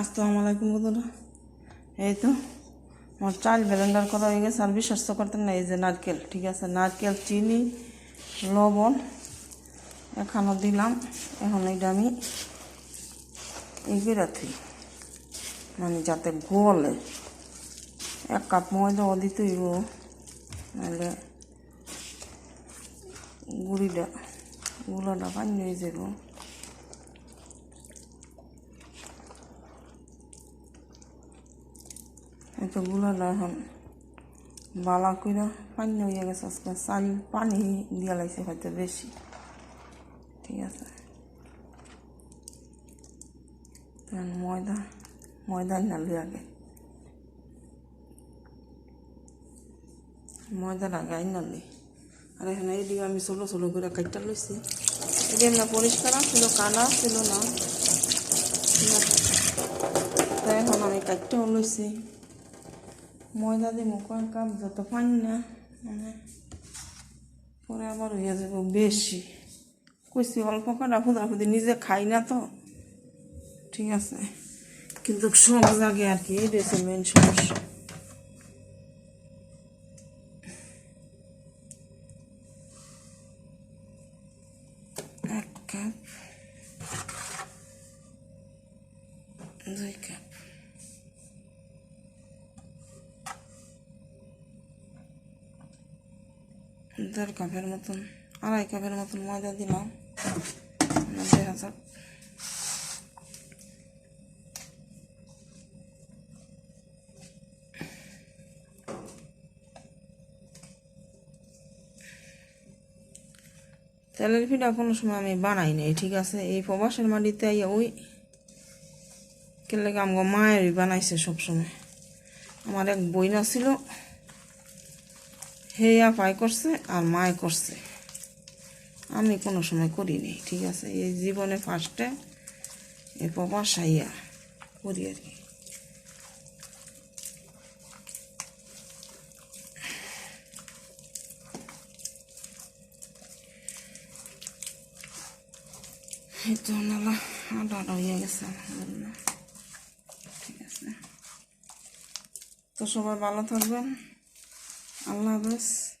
আসসালামু আলাইকুম বন্ধুরা। এই তো আমার চাল ব্লেন্ডার করা হয়ে গেছে, আর বিশ্বাস করতেন না, এই যে নারকেল, ঠিক আছে? নারকেল, চিনি, লবণ এখানে দিলাম। এখন এইটা আমি এই বেরাথি মানে যাতে গলে। এক কাপ ময়দাও দিতে হইব, নাহলে গুড়িটা, গুঁড়োটা পানি হয়ে যাব এত এখন বালা কইরা পানি হয়ে গেছে আজকে চাল পানি দিয়া লাগছে হয়তো বেশি ঠিক আছে ময়দা ময়দা নালি আগে ময়দাটা গাই নালি আর এখানে এইদিকে আমি ছোটো ছোটো করে কাটটা লইছি এদিকে না পরিষ্কার ছিল কানা ছিল না এখন আমি কাটটাও লইছি ময়দা দিব কয় কাপ যত পানি না মানে পরে আবার হয়ে যাব বেশি। কইছি অল্প কটা ফুদা ফুদি নিজে খাই না তো। ঠিক আছে। কিন্তু সব জাগে আর কি, এই মেন সমস্যা এক কাপ, দুই কাপ। দেড় কাপের মতন, আড়াই কাপের মতন ময়দা দিলাম। দেখা যাক তেলের পিঠা কোনো সময় আমি বানাই নাই, ঠিক আছে? এই প্রবাসের মাটিতে ওই কেলে আমগো মায়েরই বানাইছে সবসময়। আমার এক বইনা ছিল হে আপাই করছে আর মায় করছে। আমি কোনো সময় করিনি, ঠিক আছে? এই জীবনে ফার্স্টে এ প্রবাস আইয়া করি আর কি। নালা হয়ে গেছে ঠিক আছে? তো সবাই ভালো থাকবেন। Allah.